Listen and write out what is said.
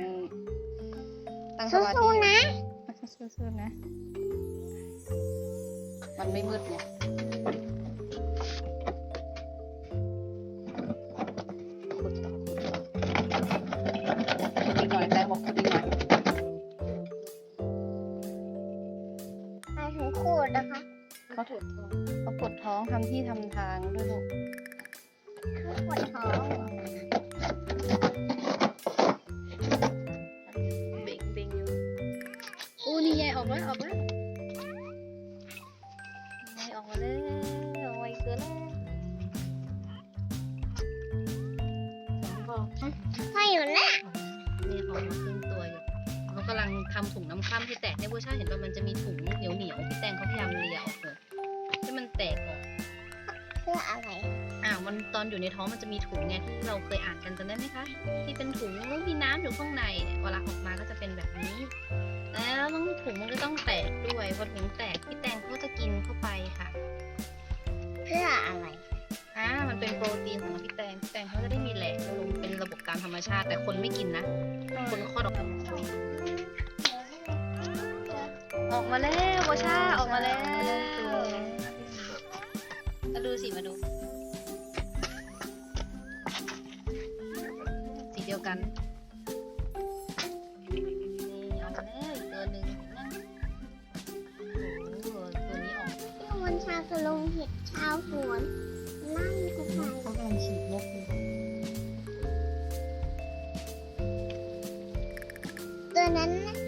งสวัสดีสู้ๆนะสู้ๆนะ มันไม่มืดไงขุดต่อขุดต่อขุดอีกหน่อยแตงบอกขุดอีกหน่อยไปถึงขูดนะคะเขาถูกเขาปวดท้องทำที่ทำทางด้วยลูกคือปวดท้อง ออกแล้วออกแล้วยออกมาแล้วออกมาอีกตัวแล้วสองฟองพ่ออยู่นะนี่เขามาครึ่งตัวอยู่เขากำลังทำถุงน้ำข้ามที่แตกในเวอร์ชันเห็นว่ามันจะมีถุงเหนียวเหนียวๆพี่แตงเขาพยายามเลียออกเลยให้มันแตกออกเพื่ออะไรอ่ามันตอนอยู่ในท้องมันจะมีถุงไงที่เราเคยอ่านกันจำได้ไหมคะ ที่เป็นถุงแล้วมีน้ำอยู่ข้างในเนี่ยเวลาออกมาก็จะเป็นแบบนี้ แล้วต้องถุงมันก็ต้องแตกด้วยพอถุงแตกพี่แตงเขาก็จะกินเข้าไปค่ะ เพื่ออะไรอ่ามันเป็นโปรตีนของพี่แตงพี่แตงเขาจะได้มีแหล่งลงเป็นระบบการธรรมชาติ แต่คนไม่กินนะ คนก็คลอดออกมาออกมาแล้วโบชาออกมาแล้วมาดูสิมาดู สีเดียวกันนี่ คนชาวสลงเห็ดชาวสวนไล่กูไปเขากำลังฉีดยาอยู่ตัวนั้นนะ